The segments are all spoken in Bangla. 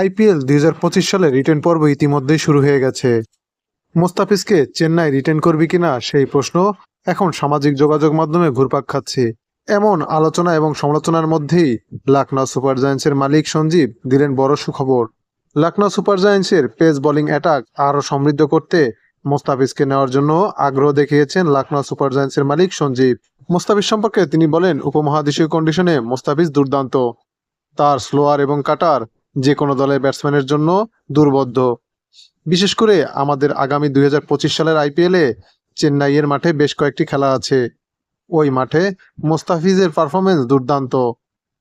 আইপিএল দুই হাজার পঁচিশ সালে রিটার্ন পর্ব ইতিমধ্যেই শুরু হয়ে গেছে। মোস্তাফিজকে চেন্নাই রিটার্ন করবি কিনা সেই প্রশ্ন এখন সামাজিক যোগাযোগ মাধ্যমে ঘুরপাক খাচ্ছে। এমন আলোচনা এবং সমালোচনার মধ্যেই লখনৌ সুপার জায়ান্টসের মালিক সঞ্জীব দিলেন বড় সুখবর। লখনৌ সুপার জায়ান্টসের পেস বোলিং অ্যাটাক আরও সমৃদ্ধ করতে মোস্তাফিজকে নেওয়ার জন্য আগ্রহ দেখিয়েছেন লখনৌ সুপার জায়ান্টসের মালিক সঞ্জীব। মোস্তাফিজ সম্পর্কে তিনি বলেন, উপমহাদেশীয় কন্ডিশনে মোস্তাফিজ দুর্দান্ত। তার স্লোয়ার এবং কাটার যে কোনো দলের ব্যাটসম্যানের জন্য দুর্বদ্ধ বিশেষ করে আমাদের আগামী দুই হাজার পঁচিশ সালের আইপিএলে চেন্নাইয়ের মাঠে বেশ কয়েকটি খেলা আছে। ওই মাঠে মোস্তাফিজের পারফরমেন্স দুর্দান্ত।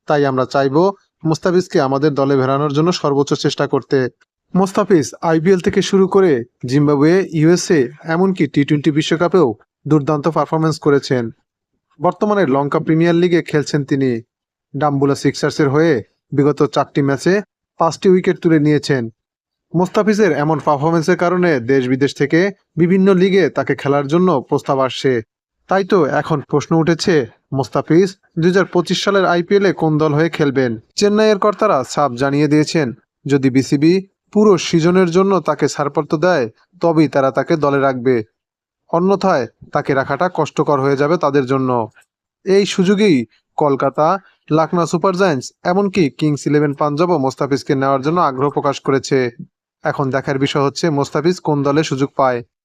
তাই আমরা চাইব মোস্তাফিজকে আমাদের দলে ভেড়ানোর জন্য সর্বোচ্চ চেষ্টা করতে। মোস্তাফিজ আইপিএল থেকে শুরু করে জিম্বাবুয়ে, ইউএসএ, এমনকি টি টোয়েন্টি বিশ্বকাপেও দুর্দান্ত পারফরমেন্স করেছেন। বর্তমানে লঙ্কা প্রিমিয়ার লিগে খেলছেন তিনি। ডাম্বুলা সিক্সার্সের হয়ে বিগত চারটি ম্যাচে পাঁচটি উইকেট তুলে নিয়েছেন। মোস্তাফিজের এমন পারফরমেন্সের কারণে দেশ বিদেশ থেকে বিভিন্ন লিগে তাকে খেলার জন্য প্রস্তাব আসছে। তাই তো এখন প্রশ্ন উঠেছে, মোস্তাফিজ দু হাজার পঁচিশ সালের আইপিএলে কোন দল হয়ে খেলবেন? চেন্নাইয়ের কর্তারা সাফ জানিয়ে দিয়েছেন, যদি বিসিবি পুরো সিজনের জন্য তাকে ছাড়পত্র দেয়, তবেই তারা তাকে দলে রাখবে। অন্যথায় তাকে রাখাটা কষ্টকর হয়ে যাবে তাদের জন্য। এই সুযোগেই কলকাতা লখনৌ সুপার জায়ান্টস, এমনকি কিংস ইলেভেন পাঞ্জাবও মোস্তাফিজকে নেওয়ার জন্য আগ্রহ প্রকাশ করেছে। এখন দেখার বিষয় হচ্ছে মোস্তাফিজ কোন দলে সুযোগ পায়।